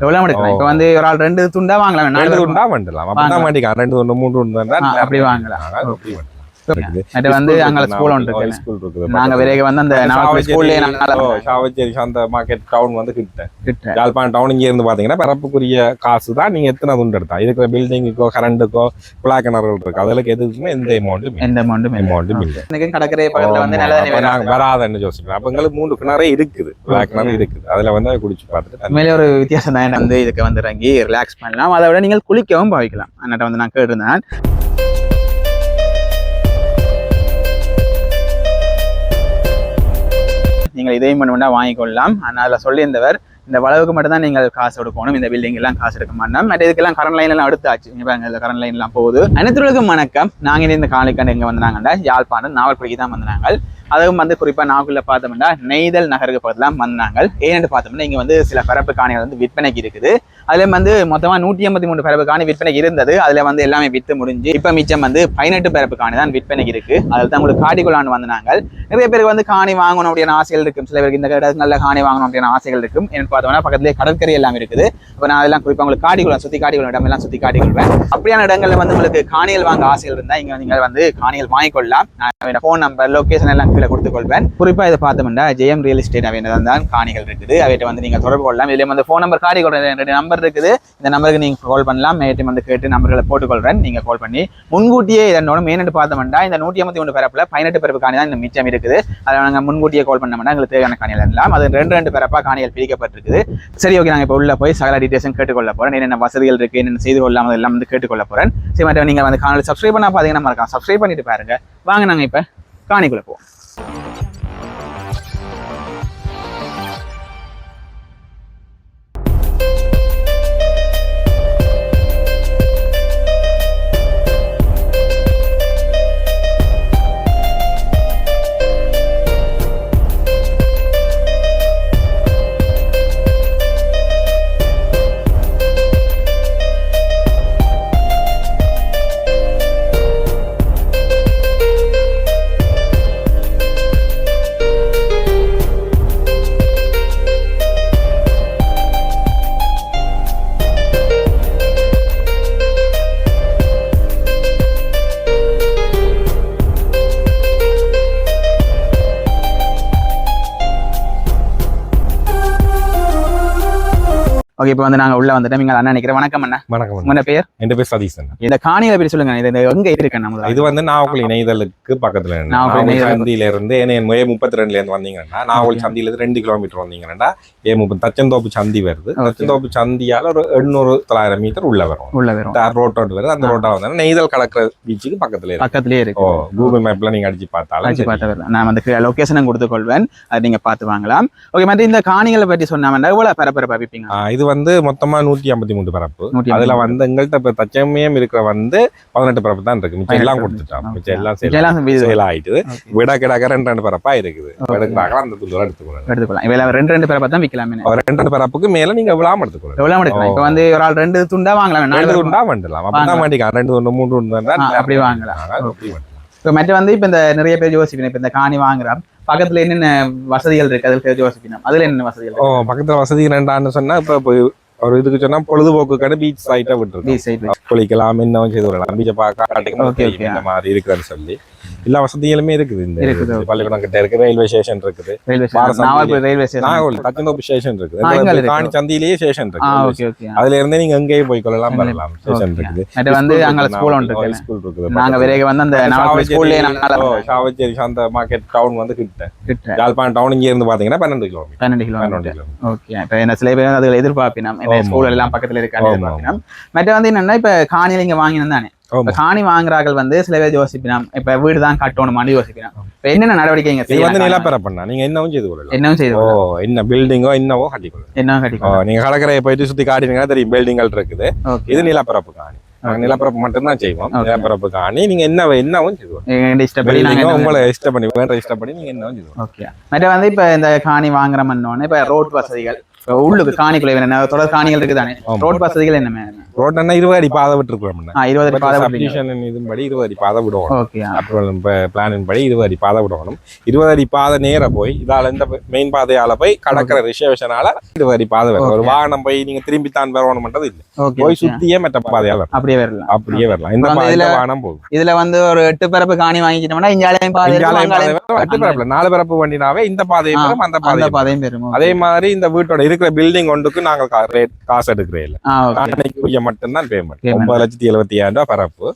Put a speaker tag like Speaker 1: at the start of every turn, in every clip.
Speaker 1: எவ்வளவு எடுக்கலாம். இப்ப வந்து ஒரு ஆள் ரெண்டு துண்டா வாங்கலாம்.
Speaker 2: ரெண்டு
Speaker 1: துண்டா
Speaker 2: வந்துடலாம் அப்படிதான் மாட்டிக்கலாம் ரெண்டு மூன்று உண்டு
Speaker 1: ஆ, அப்படி வாங்கலாம்.
Speaker 2: இருக்குது.
Speaker 1: அது வந்து
Speaker 2: ஸ்கூல்
Speaker 1: அங்க
Speaker 2: இருக்குது,
Speaker 1: ஸ்கூல் ஒன்று
Speaker 2: நாவல்
Speaker 1: இருக்கு
Speaker 2: ஸ்கூல் இருக்குது.
Speaker 1: நாங்க விரைக வந்து அந்த நாவல் ஸ்கூல்லேயே நாங்க
Speaker 2: ஓ, சாவச்சேரி அந்த மார்க்கெட் டவுன் வந்து கிட்ட.
Speaker 1: கிட்ட.
Speaker 2: யாழ்ப்பாணம் டவுன் இங்க இருந்து பாத்தீங்கன்னா பரப்புக்குரிய காசு தான் நீங்க எத்தனை துண்டு எடுத்தா இருக்கிற பில்டிங்குக்கோ கரண்ட்டுக்கோ குழா கிணறுகள் இருக்கு. அதெல்லாம் எதுக்குமே எந்த அமௌண்ட்டும்
Speaker 1: எந்த அமௌண்ட்டும்
Speaker 2: அமௌண்ட்டும் இல்லை
Speaker 1: கடற்கரை பக்கத்துல வந்து
Speaker 2: வராதுன்னு யோசிக்கிறோம். அப்ப எங்களுக்கு மூணு கிணறே இருக்குது. குழா கிணறு இருக்குது. அதுல வந்து குடிச்சு பார்த்துட்டு
Speaker 1: உண்மையிலே ஒரு வித்தியாசம் தான். வந்து இதுக்கு வந்து இறங்கி ரிலாக்ஸ் பண்ணலாம். அதை விட நீங்கள் குளிக்கவும் பாவிக்கலாம். அண்ணாட்ட வந்து நான் கேட்டிருந்தேன். நீங்கள் இதையும் பண்ண வேண்டாம் வாங்கிக்கொள்ளலாம். ஆனால் அதில் சொல்லியிருந்தவர் இந்த வளவுக்கு மட்டும்தான் நீங்கள் காசு கொடுக்கணும் இந்த பில்டிங் எல்லாம் காசு எடுக்க மாட்டோம். மற்ற இதுக்கெல்லாம் கரண்ட் லைன் எல்லாம் எடுத்தாச்சு பாருங்க இந்த கரண்ட் லைன் எல்லாம் போகுது. அனைத்து வணக்கம். நாங்கள் இந்த காலைக்கண்டு எங்க வந்தாங்கன்னா யாழ்ப்பாணம் நாவல்படிக்கு தான் வந்தாங்க அதுவும் வந்து குறிப்பா நாகுல பார்த்தோம்னா நெய்தல் நகருக்கு பக்கத்துல வந்தாங்க ஏன்னு பார்த்தோம்னா இங்க வந்து சில பரப்பு காணிகள் வந்து விற்பனைக்கு இருக்குது. அதுல வந்து மொத்தமா நூற்றி ஐம்பத்தி மூணு பரப்பு காணி விற்பனைக்கு இருந்தது. அதுல வந்து எல்லாமே வித்து முடிஞ்சு இப்ப மிச்சம் வந்து பதினெட்டு பரப்பு காணி தான் விற்பனைக்கு இருக்கு. அதில் தான் உங்களுக்கு காட்டிக்கொள்ளான்னு வந்தாங்க நிறைய பேருக்கு வந்து காணி வாங்கணும் அப்படின்னு ஆசைகள் இருக்கும். சில பேருக்கு இந்த இடத்துல நல்ல காணி வாங்கணும் அப்படின்னு ஆசைகள் இருக்கும். பார்த்தோம்னா பக்கத்துலேயே கடற்கரை எல்லாம் இருக்குது. இப்போ நான் அதெல்லாம் குறிப்பா உங்களுக்கு காட்டிக்கொள்வேன் சுத்தி காட்டிக்கொள்ளும் இடமெல்லாம் சுத்தி காட்டிக்கொள்வேன். அப்படியான இடங்கள்ல வந்து உங்களுக்கு காணிகள் வாங்க ஆசைகள் இருந்தா இங்க நீங்கள் வந்து காணிகள் வாங்கிக்கொள்ளலாம். நான் ஃபோன் நம்பர் லொகேஷன் எல்லாம் கீழே கொடுத்துக்கொள்வேன். குறிப்பா இதை பார்த்தோம்னா ஜெயம் ரியல் எஸ்டேட் அவையினதான் தான் காணிகள் இருக்குது. அவைகிட்ட வந்து நீங்க தொடர்பு கொள்ளலாம். இதுல வந்து ஃபோன் நம்பர் காட்டி ரெண்டு நம்பர் இருக்குது. இந்த நம்பருக்கு நீங்க கால் பண்ணலாம். மேட்டும் வந்து கேட்டு நம்பர்களை போட்டுக்கொள்றேன். நீங்க கால் பண்ணி முன்கூட்டியே இதனோட மெயின் பார்த்தோம்னா இந்த நூற்றி ஐம்பத்தி ஒன்று பிறப்புல பதினெட்டு பிறப்பு காணி தான் இந்த மிச்சம் இருக்குது. அதை நாங்கள் முன்கூட்டியே கால் பண்ணோம்னா எங்களுக்கு தேவையான காணிகள் எல்லாம் அது ரெண்டு ரெண்டு பிறப்பா காணிகள் பிரிக்கப்பட்டிருக்கு இருக்குது. சரி ஓகே நாங்கள் இப்போ உள்ள போய் சகல டீட்டெயில்ஸும் கேட்டுக்கொள்ள போறேன். என்னென்ன வசதிகள் இருக்கு என்னென்ன செய்து கொள்ளாமல் எல்லாம் வந்து கேட்டுக்கொள்ள போறேன். சரி மற்ற நீங்க வந்து காணொலி சப்ஸ்கிரைப் பண்ணால் பாத்தீங்கன்னா மறக்காம சப்ஸ்கிரைப் பண்ணிட்டு பாருங்க. வாங்க நாங்க இப்ப காணிக்குள்ளே போவோம். ஓகே இப்போ வந்து நாங்க உள்ள வந்துட்டோம். நீங்க அண்ணா நினைக்கிறேன். வணக்கம் அண்ணா.
Speaker 2: வணக்கம்
Speaker 1: உங்க பேர்?
Speaker 2: என் பேர் சதீசன்
Speaker 1: இந்த காணிகளை பற்றி சொல்லுங்க இது எங்க இருக்கு நம்ம
Speaker 2: இது வந்து நாவக்குழி இணைதலுக்கு பக்கத்துல.
Speaker 1: நாவக்குழி
Speaker 2: சந்தியில இருந்து ஏ முப்பத்தி ரெண்டுல இருந்து வந்தீங்கன்னா நாவக்குழி சந்தியில இருந்து ரெண்டு கிலோமீட்டர் வந்தீங்கன்னா ஏ முப்பது தச்சந்தோப்பு சந்தி வருது. தச்சந்தோப்பு சந்தியால ஒரு எண்ணூறு தொள்ளாயிரம் மீட்டர் உள்ள வரும்.
Speaker 1: உள்ள வரும்.
Speaker 2: தார் ரோட்டோடு வருது. அந்த ரோட்டா வந்தா நெய்தல் கடற்கரை பீச்சுக்கு பக்கத்துல இருக்கு.
Speaker 1: பக்கத்துலயே
Speaker 2: ஓ
Speaker 1: இருக்கு
Speaker 2: கூகுள் மேப்ல நீங்க அடிச்சு பார்த்தாலும்
Speaker 1: அடிச்சு. பார்த்து. நான் வந்து லொகேஷனும் கொடுத்து கொள்வேன் அதை நீங்க பார்த்து வாங்கலாம். ஓகே மற்ற இந்த காணிகளை பற்றி சொன்னாமண்டா எவ்வளவு
Speaker 2: ஆ, இது வந்து மொத்தமா நூத்தி ஐம்பத்தி மூணு பரப்பு. அதுல வந்து எங்கள்கிட்ட இப்ப தச்சமயம் இருக்கிற வந்து பதினெட்டு பரப்பு தான் இருக்கு. மிச்சம் எல்லாம் கொடுத்துட்டோம். மிச்சம் எல்லாம் sale
Speaker 1: இதெல்லாம் வீடு.
Speaker 2: கிடக்க ரெண்டு ரெண்டு பரப்பா இருக்குது. அந்த
Speaker 1: எடுத்துக்கலாம் இவெல்லாம் ரெண்டு ரெண்டு பேரை பார்த்தா விற்கலாமே.
Speaker 2: ரெண்டு ரெண்டு பரப்புக்கு மேல நீங்க விழாம எடுத்துக்கணும்
Speaker 1: எவ்வளவு எடுக்கலாம் இப்போ வந்து ஒரு ஆள் ரெண்டு துண்டா வாங்கலாம்.
Speaker 2: ரெண்டு
Speaker 1: துண்டா
Speaker 2: வந்துடலாம் அப்பதான் மாட்டிக்கலாம் ரெண்டு துண்டு மூணு துண்டு
Speaker 1: அப்படி வாங்கலாம்.
Speaker 2: வாங்கலாம். அப்படி வாங்கலாம்.
Speaker 1: இப்போ மற்ற வந்து இப்போ இந்த நிறைய பேர் யோசிக்கணும் இப்போ இந்த காணி வாங்குறோம் பக்கத்துல என்னென்ன வசதிகள் இருக்கு? அதில் பேர் யோசிக்கணும் அதுல என்னென்ன வசதிகள்
Speaker 2: ஓ பக்கத்துல வசதி ரெண்டான்னு சொன்னா இப்ப ஒரு இதுக்கு சொன்னா பொழுதுபோக்குக்கான பீச் சைட்டா விட்டுருக்கோம்.
Speaker 1: பீச் சைட்
Speaker 2: குளிக்கலாம் இன்னும் செய்து விடலாம் பீச்சை பார்க்க. இந்த மாதிரி இருக்குன்னு சொல்லி. எல்லா வசதிகளுமே இருக்குது இந்த
Speaker 1: இருக்குது.
Speaker 2: பள்ளிக்கூடம் கிட்ட இருக்கு ரயில்வே ஸ்டேஷன் இருக்குது.
Speaker 1: ரயில்வே ஸ்டேஷன் ரயில்வே ஸ்டேஷன்
Speaker 2: இருக்குது. காணி சந்தியிலேயே ஸ்டேஷன் இருக்கு அதுல இருந்து நீங்க எங்கேயும் போய் கொள்ளலாம் வரலாம். ஸ்டேஷன். இருக்குது.
Speaker 1: வந்து அங்கே ஸ்கூல் ஒன்று
Speaker 2: ஸ்கூல் இருக்குது.
Speaker 1: நாங்க. விரைக வந்து அந்த
Speaker 2: சாவச்சேரி அந்த மார்க்கெட் டவுன் வந்து கிட்ட.
Speaker 1: கிட்ட.
Speaker 2: யாழ்ப்பாணம் டவுன் இங்க இருந்து பாத்தீங்கன்னா பன்னெண்டு கிலோமீட்டர்
Speaker 1: பன்னெண்டு கிலோமீட்டர் ஓகே இப்போ என்ன சில பேர் அதுல எதிர்பார்ப்பினோம். என்ன. ஸ்கூல் எல்லாம் பக்கத்துல. எதிர்பார்ப்பினோம். மற்ற வந்து என்னன்னா இப்ப காணியில இங்க வாங்கினோம் தானே. காணி வாங்குறார்கள் வந்து சில பேர் யோசிப்பினோம். இப்ப வீடு தான் கட்டணுமான்னு யோசிப்பினோம் இப்ப என்னென்ன நடவடிக்கை இங்க
Speaker 2: இது வந்து நிலப்பர பண்ணா. நீங்க என்னவும் செய்து கொள்ளலாம்.
Speaker 1: என்னவும் செய்து
Speaker 2: ஓ என்ன பில்டிங்கோ என்னவோ கட்டிக்கொள்ளலாம்
Speaker 1: என்ன
Speaker 2: ஓ,
Speaker 1: கட்டிக்கலாம்
Speaker 2: நீங்க கடற்கரையை போயிட்டு சுத்தி காட்டினீங்கன்னா தெரியும் பில்டிங்கள் இருக்குது. இது நிலப்பரப்பு காணி. நிலப்பரப்பு மட்டும்தான் செய்வோம். நிலப்பரப்பு காணி நீங்க என்ன என்னவும் செய்வோம்
Speaker 1: எங்க இஷ்டப்படி நாங்க
Speaker 2: பில்டிங்கோ
Speaker 1: என்ன-
Speaker 2: உங்களை இஷ்டப்படி வேற இஷ்டப்படி நீங்க என்னவும் செய்வோம்
Speaker 1: ஓகே. மற்ற வந்து இப்ப இந்த காணி வாங்குறோம்னு இப்ப ரோட் வசதிகள். உள்ளுக்கு காணிக்குள்ள என்ன தொடர் காணிகள் இருக்குதானே. ரோட் வசதிகள் என்ன
Speaker 2: ரோட்னா இருபது அடி பாதை விட்டுருக்கோம்
Speaker 1: இருபது அடி பாதை
Speaker 2: சப்டிஷன் இதன்படி இருபது அடி பாதை விடுவோம்.
Speaker 1: ஓகே
Speaker 2: அப்புறம் பிளானின் படி இருபது அடி பாதை விடணும். இருபது அடி பாதை நேர போய் இதால இந்த மெயின் பாதையால போய் கடற்கரை ரிசர்வேஷனால இருபது அடி பாதை வரும் ஒரு வாகனம் போய் நீங்க திரும்பி தான் வரணும்ன்றது இல்லை. போய் சுத்தியே மற்ற பாதையால
Speaker 1: அப்படியே வரலாம்.
Speaker 2: அப்படியே வரலாம். இந்த
Speaker 1: அப்புறம்
Speaker 2: பா- இந்த
Speaker 1: இதுல-
Speaker 2: வாகனம் போகும்.
Speaker 1: இதுல வந்து ஒரு எட்டு பரப்பு காணி வாங்கிக்கிட்டோம்னா பாதை
Speaker 2: எட்டு பரப்புல நாலு பரப்பு வண்டினாவே இந்த பாதையை
Speaker 1: ஆ,
Speaker 2: பெறும் அந்த
Speaker 1: அந்த
Speaker 2: பாதையை
Speaker 1: பாதையும் பெறும்.
Speaker 2: அதே மாதிரி இந்த வீட்டோட இருக்கிற பில்டிங் ஒன்றுக்கு நாங்க கா- ரேட் காசு எடுக்கிறே இல்லை. மட்டும்தான் பேமெண்ட். ஒன்பது லட்சத்தி எழுபத்தி ஐயாயிரம் ரூபாய் பரப்பு.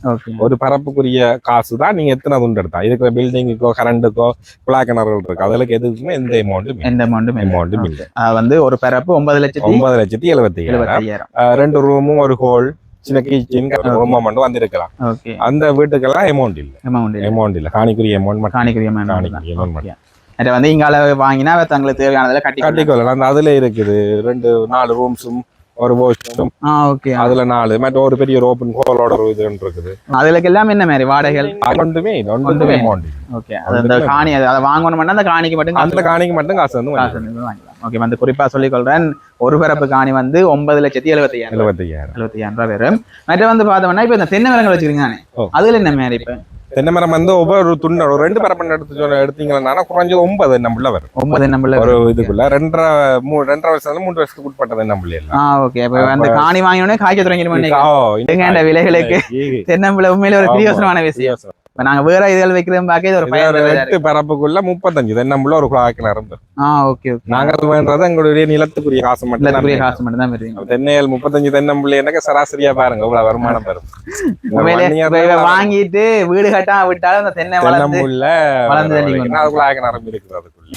Speaker 2: ஒரு பரப்புக்குரிய காசு தான் நீங்க எத்தனை துண்டு எடுத்தா இருக்கிற பில்டிங்குக்கோ கரண்ட்டுக்கோ குழா கிணறுகள் இருக்கு அதுக்கு எதுக்குமே எந்த அமௌண்ட்டும்
Speaker 1: எந்த அமௌண்ட்டும்
Speaker 2: அமௌண்ட்டும் இல்லை.
Speaker 1: வந்து ஒரு பரப்பு ஒன்பது லட்சத்தி
Speaker 2: ஒன்பது லட்சத்தி எழுபத்தி ஆஹ் ரெண்டு ரூமும் ஒரு ஹோல் சின்ன கிச்சன் ரூமா மட்டும் வந்திருக்கலாம். அந்த வீட்டுக்கெல்லாம் அமௌண்ட் இல்ல.
Speaker 1: அமௌண்ட்
Speaker 2: அமௌண்ட் இல்ல. காணிக்குரிய அமௌண்ட் மட்டும்.
Speaker 1: காணிக்குரிய
Speaker 2: காணிக்குரிய.
Speaker 1: Okay. அதை வந்து இங்கால வாங்கினா தங்களுக்கு தேவையானதில் கட்டி
Speaker 2: கட்டிக்கொள்ளலாம். அந்த அதுல இருக்குது. ரெண்டு நாலு ரூம்ஸும் ஒரு
Speaker 1: ஆ ஓகே
Speaker 2: அதுல நாலு. மற்ற ஒரு பெரிய ஒரு ஓப்பன் ஹோலோட ஒரு இது இருக்குது.
Speaker 1: அதுல எல்லாம் என்ன மாதிரி? வாடகைகள்?
Speaker 2: ஒன்றுமே இல்லை. ஒன்றுமே
Speaker 1: ஓகே அந்த காணி அது- வாங்கணும்னா அந்த காணிக்கு மட்டும்
Speaker 2: அந்த காணிக்கு மட்டும் காசு வந்து
Speaker 1: காசு வந்து வாங்கிக்கலாம். ஓகே வந்து குறிப்பா சொல்லிக் கொள்றேன். ஒரு பரப்பு காணி வந்து ஒன்பது லட்சத்தி எழுபத்தி ஐயாயிரம்
Speaker 2: எழுபத்தி ஐயாயிரம்
Speaker 1: எழுபத்தி ஐயாயிரம் ரூபாய் வரும். மற்ற வந்து பார்த்தோம்னா இப்ப இந்த தென்னை மரங்கள் வச்சிருக்காங்க. அதுல என்ன மாதிரி இப்ப?
Speaker 2: தென்னை மரம் வந்து ஒவ்வொரு துண்டு ஒரு ரெண்டு பரப்பன் எடுத்து எடுத்தீங்கன்னா குறைஞ்சது ஒன்பது நம்மள வரும்.
Speaker 1: ஒன்பது நம்மள
Speaker 2: ஒரு இதுக்குள்ள ரெண்டரை மூ ரெண்டரை வருஷத்துல மூன்று வருஷத்துக்கு உட்பட்டது நம்மள
Speaker 1: ஓகே இப்ப அந்த காணி வாங்கினோடனே காய்க்க
Speaker 2: இந்த
Speaker 1: விலைகளுக்கு தென்னம்பிள்ளை உண்மையில ஒரு. பிரியோசனமான விஷயம். இப்ப நாங்க வேற இதுகள் வைக்கிறோம் பார்க்க ஒரு
Speaker 2: எட்டு பரப்புக்குள்ள முப்பத்தஞ்சு. தென்னம்புள்ள ஒரு குழாய்க்கு நிரம்பு
Speaker 1: ஆ ஓகே ஓகே.
Speaker 2: நாங்கள் வேண்டது எங்களுடைய நிலத்துக்குரிய காசு மட்டும்
Speaker 1: இல்லத்துக்குரிய
Speaker 2: தான்
Speaker 1: காசு மட்டும் தான் வருவீங்க
Speaker 2: தென்னையல் முப்பத்தஞ்சு தென்னம்புள்ளி எனக்கு சராசரியா பாருங்க. இவ்வளவு வருமானம்
Speaker 1: இவ வாங்கிட்டு வீடு கட்டா விட்டாலும் அந்த தென்னை
Speaker 2: தென்னம்புள்ள
Speaker 1: வளர்ந்து
Speaker 2: அது குழாய்க்கு நிரம்பி இருக்குது அதுக்குள்ள.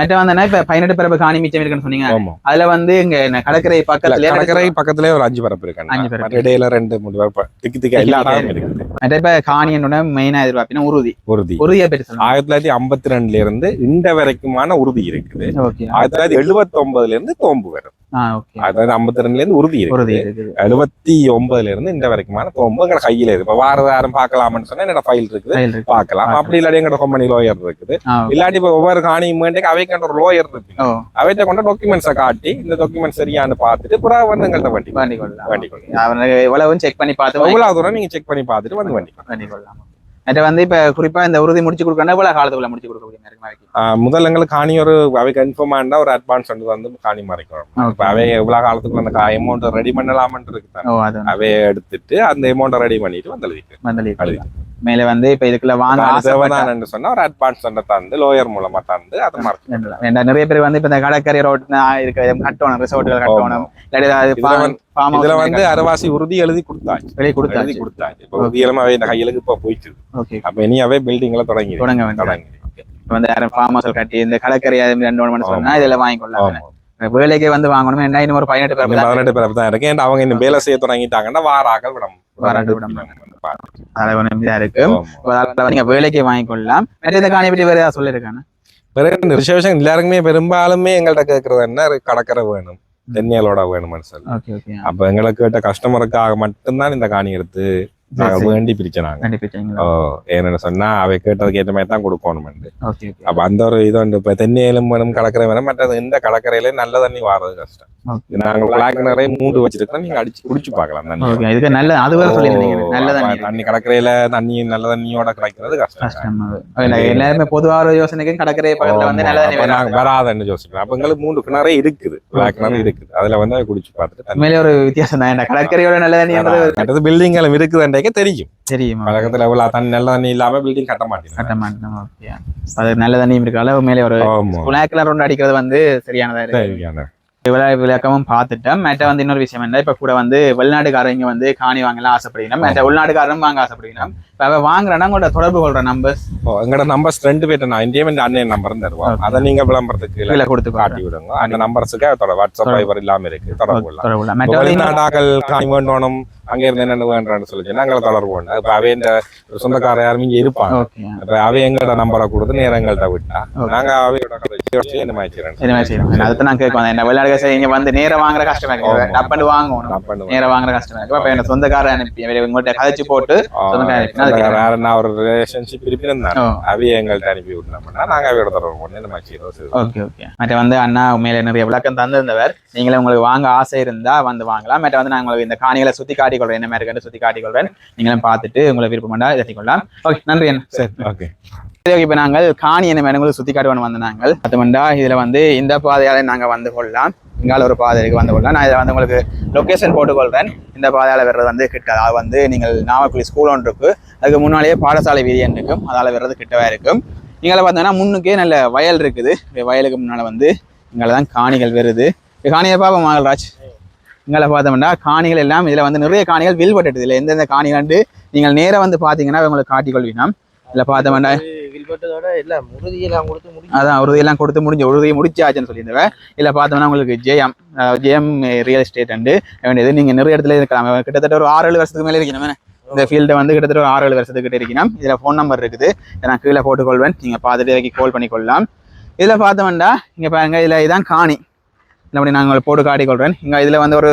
Speaker 1: மற்ற வந்தனா இப்ப பதினெட்டு பிறப்பு காணி மிச்சம் இருக்குன்னு சொன்னீங்க. அதுல வந்து இங்க கடற்கரை பக்கத்துல
Speaker 2: கடற்கரை பக்கத்துலயே ஒரு அஞ்சு பரப்பு இருக்கு
Speaker 1: அஞ்சு பரப்பு.
Speaker 2: இடையில ரெண்டு மூணு பரப்பு. திக்கு திக்கா எல்லா இடமும் இருக்குது.
Speaker 1: மற்ற இப்ப காணி என்னோட மெயினா எதிர்பார்ப்பினா உறுதி.
Speaker 2: உறுதி.
Speaker 1: உறுதியை சொல்லுங்க.
Speaker 2: ஆயிரத்தி தொள்ளாயிரத்தி ஐம்பத்தி ரெண்டுல இருந்து இந்த வரைக்குமான உறுதி இருக்குது. ஆயிரத்தி தொள்ளாயிரத்தி எழுபத்தி ஒன்பதுல இருந்து தோம்பு வரும். தொள்ளாயிரத்தி ஐம்பத்தி ரெண்டுல இருந்து உறுதி இருக்குது. எழுபத்தி ஒன்பதுல இருந்து இந்த வரைக்குமான தோம்பு எங்க கையில இருக்கு. இப்ப வார வாரம் பார்க்கலாம்னு சொன்னா என்னோட ஃபைல் இருக்குது.
Speaker 1: இருக்கு
Speaker 2: பார்க்கலாம். அப்படி இல்லாட்டி எங்களோட கம்பெனி லோயர் இருக்குது. இல்லாட்டி இப்ப ஒவ்வொரு காணியும் வேண்டிக்கு அவைக்கு ஒரு லோயர் இருக்கு. அவைகிட்ட கொண்ட டாக்குமெண்ட்ஸை காட்டி இந்த டாக்குமெண்ட் சரியான்னு பார்த்துட்டு புறா வந்து எங்கள்கிட்ட வண்டி
Speaker 1: வண்டி கொள்ளலாம்
Speaker 2: வண்டி கொள்ளலாம்.
Speaker 1: அவனுக்கு எவ்வளவு செக் பண்ணி பார்த்து
Speaker 2: எவ்வளவு தூரம் நீங்க செக் பண்ணி பார்த்துட்டு வந்து வண்டி
Speaker 1: வண்டி கொள்ளலாம் மற்ற வந்து இப்ப குறிப்பா இந்த உறுதி முடிச்சு கொடுக்கணும் எவ்வளவு காலத்துக்குள்ள முடிச்சு கொடுக்க முடியும்?
Speaker 2: முதல்ல எங்களுக்கு காணி ஒரு அவை கன்ஃபார்ம் ஆண்டா ஒரு அட்வான்ஸ் வந்து வந்து காணி மறைக்கணும். இப்ப அவை எவ்வளவு காலத்துக்குள்ள அந்த அமௌண்ட் ரெடி பண்ணலாமன்ட்டு இருக்கு. அவைய எடுத்துட்டு அந்த அமௌண்ட்டை ரெடி பண்ணிட்டு வந்து எழுதிக்கு
Speaker 1: மந்தலி
Speaker 2: அழுதி.
Speaker 1: மேல வந்து இப்ப இதுக்குள்ள வாங்க
Speaker 2: சொன்னா ஒரு அட்வான்ஸ் ஒன்றை தந்து லோயர் மூலமா தந்து அதை மறைச்சு.
Speaker 1: நிறைய பேர் வந்து இப்ப இந்த கடற்கரை ரோட் இருக்க கட்டணும் ரிசோர்ட்டுகள் கட்டணும். இல்லாட்டி
Speaker 2: இதுல வந்து-. அரவாசி உறுதி எழுதி கொடுத்தாச்சு.
Speaker 1: வெளியே
Speaker 2: எழுதி
Speaker 1: கொடுத்தாச்சு.
Speaker 2: கொடுத்தாச்சு. இப்ப உறுதியெல்லாம் அவை இந்த கையிலுக்கு இப்ப போயிட்டு
Speaker 1: ஓகே.
Speaker 2: அப்ப இனி அவை பில்டிங்ல தொடங்கி
Speaker 1: தொடங்க
Speaker 2: தொடங்கி
Speaker 1: வந்து ஃபார்ம் ஹவுஸ் கட்டி இந்த கடற்கரை ரெண்டு ஒன்று சொன்னா இதெல்லாம் வாங்கிக்கொள்ளலாம் வேலைக்கு வந்து வாங்கணும் என்ன இன்னும் ஒரு பதினெட்டு பேர்
Speaker 2: பதினெட்டு பேர் தான் இருக்கு. ஏன்னா அவங்க இன்னும் வேலை செய்ய தொடங்கிட்டாங்கன்னா வாராக்கள் விட
Speaker 1: வாராக்கள் விட அதில் ஒன்று இதா இருக்கு. இப்ப அதுல நீங்க வேலைக்கு வாங்கிக்கொள்ளலாம் இந்த காணி பற்றி வேற ஏதாவது சொல்லியிருக்காங்க
Speaker 2: பிறகு ரிசர்வேஷன் எல்லாருக்குமே பெரும்பாலுமே எங்கள்கிட்ட கேட்கறது என்ன? கடற்கரை வேணும். தென்னியலோட வேணும்னு சொல்லி. அப்ப எங்களை கேட்ட கஸ்டமருக்காக மட்டும்தான் இந்த காணி எடுத்து நாங்க வேண்டி
Speaker 1: கண்டிப்பா
Speaker 2: ஓ ஏன்னு சொன்னா அவை கேட்டதுக்கு ஏற்ற மாதிரி தான் கொடுக்கணும்
Speaker 1: ஓகே ஓகே
Speaker 2: அப்ப அந்த ஒரு இது இப்ப தென்னியலும் வேணும் கடற்கரை வேணும் மற்றது இந்த கடற்கரையில நல்ல தண்ணி வாரது கஷ்டம் நாங்க பிளாக் நிறைய மூண்டு வச்சிருக்கோம் நீங்க அடிச்சு குடிச்சு பார்க்கலாம் தண்ணி
Speaker 1: இதுக்கு நல்ல அது வேற நல்ல
Speaker 2: அப்ப
Speaker 1: தண்ணி
Speaker 2: தண்ணி கடற்கரையில தண்ணி நல்ல தண்ணியோட கிடைக்கிறது கஷ்டம்
Speaker 1: எல்லாருமே பொதுவாக ஒரு யோசனைக்கு கடற்கரை பக்கத்துல வந்து நல்ல தண்ணி
Speaker 2: நாங்க வராதுன்னு யோசிக்கிறோம் அப்ப எங்களுக்கு மூணு கிணறே இருக்குது பிளாக் கிணறு இருக்குது அதுல வந்து குடிச்சு பார்த்துட்டு தண்ணி
Speaker 1: உண்மையிலே ஒரு வித்தியாசம் தான் கடற்கரையோட நல்ல
Speaker 2: மற்றது பில்டிங் எல்லாம் இருக்குதுன்றே தெரியும்.
Speaker 1: தெரியுமா.
Speaker 2: பழக்கத்துல தண்ணி நல்ல தண்ணி இல்லாம பில்டிங் கட்ட
Speaker 1: ஓகே அது நல்ல தண்ணியும் இருக்கால உண்மையிலே ஒரு ஒன்று அடிக்கிறது வந்து சரியானதா இருக்கு.
Speaker 2: சரியான
Speaker 1: விளை விளக்கமும் பார்த்துட்டோம் மற்ற வந்து இன்னொரு விஷயம் என்ன இப்போ கூட வந்து வெளிநாட்டுக்காரங்க வந்து காணி வாங்கலாம் ஆசைப்படுகிறோம் மற்ற உள்நாட்டுக்காரரும் வாங்க ஆசைப்படுகிறோம் இப்போ அவ வாங்குறேன்னா உங்களோட தொடர்பு கொள்ற நம்பர்ஸ்
Speaker 2: ஓ, எங்கட நம்பர்ஸ் ரெண்டு பேர்ட்ட நான் இந்தியன் அண்ணன் நம்பர் தருவோம். அதை நீங்க விளம்பரத்துக்கு கீழே
Speaker 1: கொடுத்து
Speaker 2: காட்டி விடுங்க. அந்த நம்பர்ஸுக்கு வாட்ஸ்அப் இல்லாம இருக்கு. தொடர்பு கொள்ளலாம். வெளிநாட்டாக்கள் காணி வேண்டணும் அங்க இருந்து என்னென்ன வேண்டாம்னு சொல்லி நாங்கள தொடர்பு கொண்டு இப்ப அவை இந்த சொந்தக்கார யாரும் இங்க இருப்பாங்க. இப்ப அவை எங்கள்ட்ட நம்பரை கொடுத்து நேரம் எங்கள்ட்ட விட்டா நாங்க அவையோட என்ன மாதிரி
Speaker 1: நான் கேட்க வந்தேன் என்ன வெளிநாடு இங்க வந்து நேரா வாங்குற கஷ்டமா இருக்கு. டப்பண்டு வாங்கணும்.
Speaker 2: நான் பண்ணுவேன்
Speaker 1: நேரா வாங்குற கஷ்டமா இருக்கு அப்ப என்ன சொந்தக்காரர் அனுப்பி அவரை உங்கள்ட்ட கதைச்சு போட்டு சொந்தக்காரர் என்ன?
Speaker 2: என்ன ஒரு ரிலேஷன்ஷிப் இருப்பினா
Speaker 1: ஓ.
Speaker 2: அவைய எங்கள்ட்ட அனுப்பி விட்டோம்னா நாங்க அவையோட தொடர்பு கொண்டு இந்த மாதிரி
Speaker 1: ஓகே ஓகே. மற்ற வந்து அண்ணா உண்மையில நிறைய விளக்கம் தந்திருந்தவர் நீங்களே உங்களுக்கு வாங்க ஆசை இருந்தா வந்து வாங்கலாம். மற்ற வந்து நான் உங்களுக்கு இந்த காணிகளை சுத்தி காட்டிக்கொள்றேன் என்ன மாதிரி இருக்குன்னு சுத்தி காட்டிக்கொள்றேன் நீங்களும் பார்த்துட்டு உங்களுக்கு விருப்பம் இதை கொள்ளலாம் ஓகே நன்றி சரி
Speaker 2: ஓகே
Speaker 1: சரி இப்போ நாங்கள் காணி என்ன மாதிரி உங்களுக்கு சுத்தி காட்டுவோம் வந்து நாங்கள். அதுமண்டா இதுல வந்து இந்த பாதையால நாங்க வந்து கொள்ளலாம். இங்கால ஒரு பாதை இருக்கு வந்து கொள்ளலாம். நான் இதில் வந்து உங்களுக்கு லொக்கேஷன் போட்டுக்கொள்றேன் இந்த பாதையால வர்றது வந்து கிட்ட அதாவது வந்து நீங்கள் நாமக்குழி ஸ்கூல் ஒன்று இருக்கு. அதுக்கு முன்னாலேயே பாடசாலை வீதியன் இருக்கும். அதால வர்றது கிட்டவே இருக்கும். இங்கால பார்த்தீங்கன்னா முன்னுக்கே நல்ல வயல் இருக்குது. வயலுக்கு முன்னால வந்து இங்கால தான் காணிகள் வருது காணியை பார்ப்போம் மகள்ராஜ். இங்கால பார்த்தோம்னா காணிகள் எல்லாம் இதுல வந்து நிறைய காணிகள் வில்பட்டுது இதுல எந்தெந்த காணிகள் நீங்கள் நேரா வந்து பாத்தீங்கன்னா உங்களுக்கு காட்டிக்கொள்வீங்க இதுல பார்த்தோம்னா அதான் உறுதியெல்லாம் கொடுத்து முடிஞ்ச. உறுதியை முடிச்சாச்சுன்னு சொல்லியிருந்தவ இல்லை பார்த்தோம்னா உங்களுக்கு Jayam Jayam real estate and வேண்டியது நீங்கள் நிறைய இடத்துல இருக்கலாம். கிட்டத்தட்ட ஒரு ஆறு ஏழு வருஷத்துக்கு மேலே இருக்கணும். இந்த ஃபீல்டை வந்து கிட்டத்தட்ட ஒரு ஆறு ஏழு வருஷத்துக்கிட்ட இருக்கணும். இதில் ஃபோன் நம்பர் இருக்குது. நான் கீழே போட்டுக்கொள்வேன். நீங்கள் பார்த்துட்டு இறக்கி கால் பண்ணிக்கொள்ளலாம். இதில் பார்த்தோம்னா இங்கே பாருங்க இதில் இதான் காணி. அப்படி நாங்கள் போட்டு காட்டிக்கொள்கிறேன் இங்கே இதில் வந்து ஒரு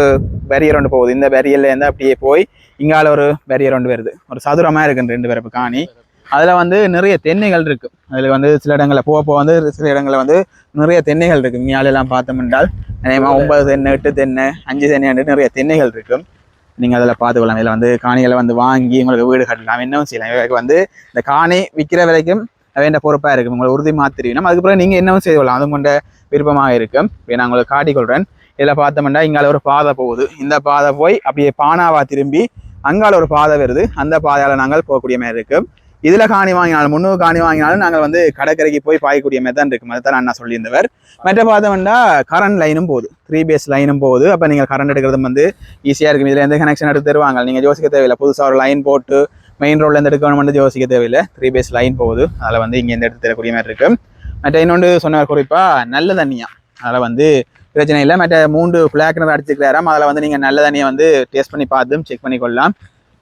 Speaker 1: பேரியர் ஒன்று போகுது. இந்த பேரியர்ல அப்படியே போய் இங்கால ஒரு பேரியர் ஒன்று வருது. ஒரு சதுரமாக இருக்குது ரெண்டு பேரப்பு காணி. அதில் வந்து நிறைய தென்னைகள் இருக்குது அதில் வந்து சில இடங்களில் போக போக வந்து சில இடங்களில் வந்து நிறைய தென்னைகள் இருக்குது இங்காலெல்லாம் பார்த்தோம் என்றால் நினைமா ஒன்பது தென்னை எட்டு தென்னை அஞ்சு தென்னை நிறைய தென்னைகள் இருக்கும் நீங்கள் அதில் பார்த்துக்கலாம் இதில் வந்து காணிகளை வந்து வாங்கி உங்களுக்கு வீடு கட்டலாம். என்னவும் செய்யலாம் இவருக்கு வந்து இந்த காணி விற்கிற வரைக்கும் வேண்ட பொறுப்பாக இருக்கும் உங்களை உறுதி மாத்திரியும் அதுக்கப்புறம் நீங்கள் என்னவும் செய்து கொள்ளலாம். அது கொண்ட விருப்பமாக இருக்கும் இப்போ நான் உங்களுக்கு காட்டிக்கொள்கிறேன் இதில் பார்த்தோம்னா இங்கால ஒரு பாதை போகுது. இந்த பாதை போய் அப்படியே பானாவா திரும்பி அங்கால ஒரு பாதை வருது. அந்த பாதையால் நாங்கள் போகக்கூடிய மாதிரி இருக்கும் இதில் காணி வாங்கினாலும் முன்னூறு காணி வாங்கினாலும் நாங்கள் வந்து கடற்கரைக்கு போய் பாயக்கூடிய மாதிரி தான் இருக்கும் அதுதான் அண்ணா சொல்லியிருந்தவர். மற்ற பார்த்தோம்னா கரண்ட் லைனும் போகுது. த்ரீ பேஸ் லைனும் போகுது. அப்போ நீங்கள் கரண்ட் எடுக்கிறதும் வந்து ஈஸியாக இருக்கும். இதில் எந்த கனெக்ஷன் எடுத்து தருவாங்க? நீங்கள் யோசிக்க தேவையில்லை. புதுசாக ஒரு லைன் போட்டு மெயின் ரோட்ல இருந்து எடுக்கணும் யோசிக்க தேவையில்லை. த்ரீ பேஸ் லைன் போகுது. அதில் வந்து இங்கே இந்த எடுத்து தெரியக்கூடிய மாதிரி இருக்குது மற்ற இன்னொன்று சொன்னார் குறிப்பாக நல்ல தண்ணியா. அதில் வந்து பிரச்சனை இல்லை. மற்ற மூன்று பிளாக்னர் அடிச்சுக்கிறாராம் அதில் வந்து நீங்கள் நல்ல தண்ணியை வந்து டேஸ்ட் பண்ணி பார்த்தும் செக் பண்ணி கொள்ளலாம்.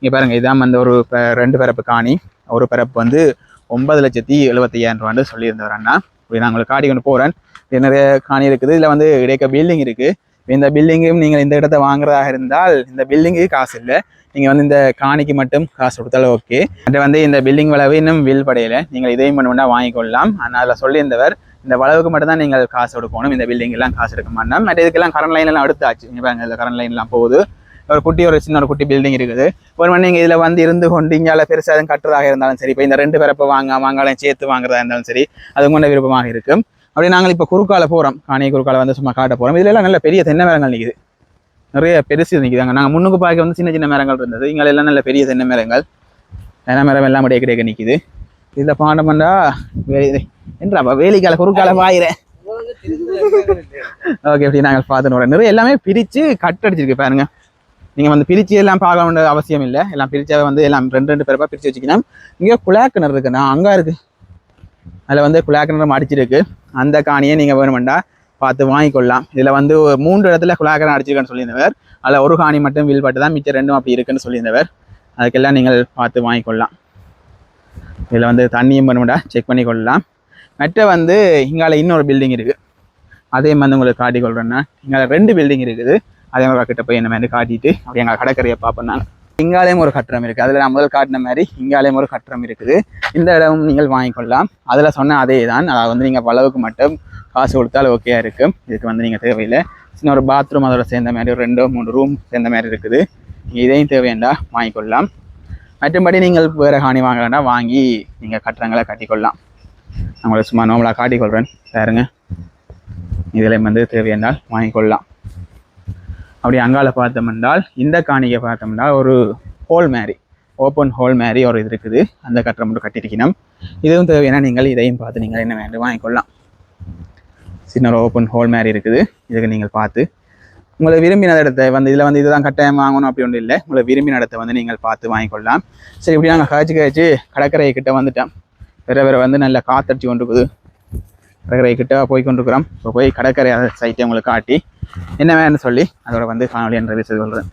Speaker 1: இங்கே பாருங்கள் இதான் வந்து ஒரு ரெண்டு பிறப்பு காணி. ஒரு பிறப்பு வந்து ஒன்பது லட்சத்தி எழுபத்தி ஐயாயிரம் ரூபான்னு சொல்லியிருந்தவர் அண்ணா. இப்படி நான் உங்களுக்கு காட்டி கொண்டு போகிறேன் இது நிறைய காணி இருக்குது. இதில் வந்து இடைக்க பில்டிங் இருக்குது இந்த பில்டிங்கும் நீங்கள் இந்த இடத்த வாங்குறதாக இருந்தால் இந்த பில்டிங்கு காசு இல்லை. நீங்கள் வந்து இந்த காணிக்கு மட்டும் காசு கொடுத்தாலும் ஓகே அது வந்து இந்த பில்டிங் வளவு இன்னும் வில் படையலை. நீங்கள் இதையும் பண்ண வாங்கிக்கொள்ளலாம். ஆனால் அதில் சொல்லியிருந்தவர் இந்த வளவுக்கு மட்டும் தான் நீங்கள் காசு கொடுக்கணும் இந்த பில்டிங்கெல்லாம் காசு எடுக்க மாட்டோம் மற்ற இதுக்கெல்லாம் கரண்ட் லைன் எல்லாம் எடுத்தாச்சு இங்க பாருங்க இந்த கரண்ட் லைன்லாம் போகுது. ஒரு குட்டி ஒரு சின்ன ஒரு குட்டி பில்டிங் இருக்குது. ஒரு மணி நீங்கள் இதில் வந்து இருந்து கொண்டு இங்கால பெருசாக எதுவும் கட்டுறதாக இருந்தாலும் சரி இப்போ இந்த ரெண்டு பேரப்போ வாங்க வாங்கலாம் சேர்த்து வாங்குறதா இருந்தாலும் சரி அது கொண்ட விருப்பமாக இருக்கும். அப்படி நாங்கள் இப்போ குறுக்கால போகிறோம் காணி குறுக்கால வந்து சும்மா காட்ட போகிறோம் இதுல எல்லாம் நல்ல பெரிய தென்னை மரங்கள் நிற்குது நிறைய பெருசு நிற்கிறாங்க நாங்கள் முன்னுக்கு பார்க்க வந்து சின்ன சின்ன மரங்கள் இருந்தது. இங்கே எல்லாம் நல்ல பெரிய தென்னை மரங்கள். தென்னை மரம் எல்லாம் அப்படியே கிடைக்க நிற்கிது இதில் பாண்டமண்டா என்றாப்பா வேலிக்கால குறுக்கால பாயிறேன் ஓகே அப்படி நாங்கள் பார்த்துன்னு நிறைய எல்லாமே பிரித்து கட் அடிச்சிருக்கு பாருங்க. நீங்கள் வந்து பிரித்து எல்லாம் பார்க்க வேண்டிய அவசியம் இல்லை. எல்லாம் பிரிச்சாவே வந்து எல்லாம் ரெண்டு ரெண்டு பேரப்பா பிரித்து வச்சுக்கணும். இங்கே குழா கிணறு இருக்குண்ணா அங்கே இருக்குது அதில் வந்து குழா கிணறு அடிச்சிருக்கு அந்த காணியை நீங்கள் வேணுமெண்டா பார்த்து வாங்கிக்கொள்ளலாம். இதில் வந்து ஒரு மூன்று இடத்துல குழா அடிச்சிருக்கேன்னு சொல்லியிருந்தவர். அதில் ஒரு காணி மட்டும் வில் பட்டு தான் மிச்சம் ரெண்டும் அப்படி இருக்குன்னு சொல்லியிருந்தவர். அதுக்கெல்லாம் நீங்கள் பார்த்து வாங்கிக்கொள்ளலாம். இதில் வந்து தண்ணியும் வேணுமெண்டா செக் பண்ணி கொள்ளலாம். மெட்ட வந்து இங்கால இன்னொரு பில்டிங் இருக்குது அதே மாதிரி உங்களுக்கு காட்டி கொள்கிறேன்னா இங்கே ரெண்டு பில்டிங் இருக்குது. அதே மாதிரி கிட்ட போய் என்ன மாதிரி காட்டிட்டு அப்படி எங்கள் கடற்கரையை பார்ப்போம் நாங்கள் இங்காலேயும் ஒரு கட்டடம் இருக்குது அதில் நான் முதல் காட்டின மாதிரி இங்காலேயும் ஒரு கட்டடம் இருக்குது. இந்த இடமும் நீங்கள் வாங்கிக்கொள்ளலாம். அதில் சொன்ன அதே தான் அதாவது வந்து நீங்கள் வளவுக்கு மட்டும் காசு கொடுத்தால் ஓகேயா இருக்கும் இதுக்கு வந்து நீங்கள் தேவையில்லை. சின்ன ஒரு பாத்ரூம் அதோட சேர்ந்த மாதிரி ஒரு ரெண்டோ மூணு ரூம் சேர்ந்த மாதிரி இருக்குது. நீங்கள் இதையும் தேவையண்டா வாங்கிக்கொள்ளலாம். மற்றபடி நீங்கள் வேறு காணி வாங்க வேண்டாம் வாங்கி நீங்கள் கட்டுறங்களை கட்டிக்கொள்ளலாம். நான் சும்மா நோமலாக காட்டிக்கொள்கிறேன் பாருங்க. இதில் வந்து தேவையானால் வாங்கிக்கொள்ளலாம். அப்படி அங்கால பார்த்தோம் என்றால் இந்த காணிக்கை பார்த்தோம் என்றால் ஒரு ஹோல் மாதிரி ஓப்பன் ஹோல் மாதிரி ஒரு இது இருக்குது. அந்த கட்டடம் மட்டும் கட்டியிருக்கணும். இதுவும் தேவையான நீங்கள் இதையும் பார்த்து நீங்கள் என்ன வேண்டும் வாங்கிக்கொள்ளலாம். சின்ன ஓப்பன் ஹோல் மாதிரி இருக்குது. இதுக்கு நீங்கள் பார்த்து உங்களை விரும்பின இடத்தை வந்து இதில் வந்து இதுதான் கட்டாயம் வாங்கணும் அப்படி ஒன்றும் இல்லை. உங்களை விரும்பின இடத்தை வந்து நீங்கள் பார்த்து வாங்கிக்கொள்ளலாம். சரி இப்படி நாங்கள் கழிச்சு கழிச்சு கடற்கரை கிட்டே வந்துட்டோம். வேற வேற வந்து நல்ல காத்தடிச்சு கொண்டு இருக்குது. கடற்கரை கிட்ட போய் கொண்டிருக்கிறோம். இப்போ போய் கடற்கரை சைட்டை உங்களுக்கு காட்டி என்ன வேணும்னு சொல்லி அதோட வந்து காணொலி என்ற விஷயம் சொல்கிறேன்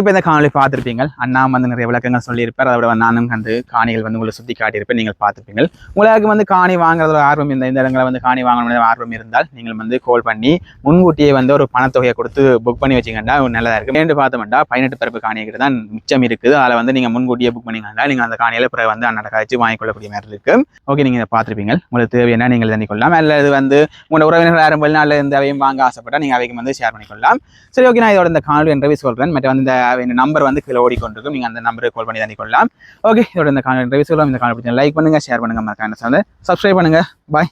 Speaker 1: இப்போ இந்த காணொலி பார்த்துருப்பீங்க அண்ணா வந்து நிறைய விளக்கங்கள் சொல்லியிருப்பார். அதோட நானும் கண்டு காணிகள் வந்து உங்களை சுற்றி காட்டியிருப்பேன். நீங்கள் பார்த்துருப்பீங்க உங்களுக்கு வந்து காணி வாங்குறதுல ஆர்வம் இந்த இந்த இடங்களை வந்து காணி வாங்கணும் ஆர்வம் இருந்தால் நீங்கள் வந்து கால் பண்ணி முன்கூட்டியே வந்து ஒரு பணத்தொகையை கொடுத்து புக் பண்ணி வச்சிங்கன்னா நல்லதாக இருக்கும். ஏன்னு பார்த்தோம்னா பதினெட்டு பிறப்பு காணிக்கிட்ட தான் மிச்சம் இருக்குது. அதில் வந்து நீங்கள் முன்கூட்டியே புக் பண்ணிங்கன்னா நீங்கள் அந்த காணியில் பிறகு வந்து அண்ணன் காய்ச்சி வாங்கிக்கொள்ளக்கூடிய மாதிரி இருக்கும் ஓகே நீங்கள் இதை பார்த்துருப்பீங்க உங்களுக்கு தேவையான நீங்கள் தண்ணிக்கொள்ளலாம் அல்லது வந்து உங்களோட உறவினர்கள் யாரும் வெளிநாட்டில் இருந்து அவையும் வாங்க ஆசைப்பட்டால் நீங்கள் அவைக்கு வந்து ஷேர் பண்ணிக்கொள்ளலாம். சரி ஓகே நான் இதோட இந்த காணொலி என்றவே சொல்கிறேன் மற்ற வந்து இந்த நம்பர் வந்து கீழே ஓடிக்கொண்டிருக்கும். நீங்கள் அந்த நம்பருக்கு கால் பண்ணி தண்ணிக்கொள்ளலாம் ஓகே இதோட இந்த காணொலி என்றவே சொல்லலாம் இந்த காணொலி லைக் பண்ணுங்கள் ஷேர் பண்ணுங்கள் மறக்காம சப்ஸ்கிரைப் பண்ணுங்கள் பாய்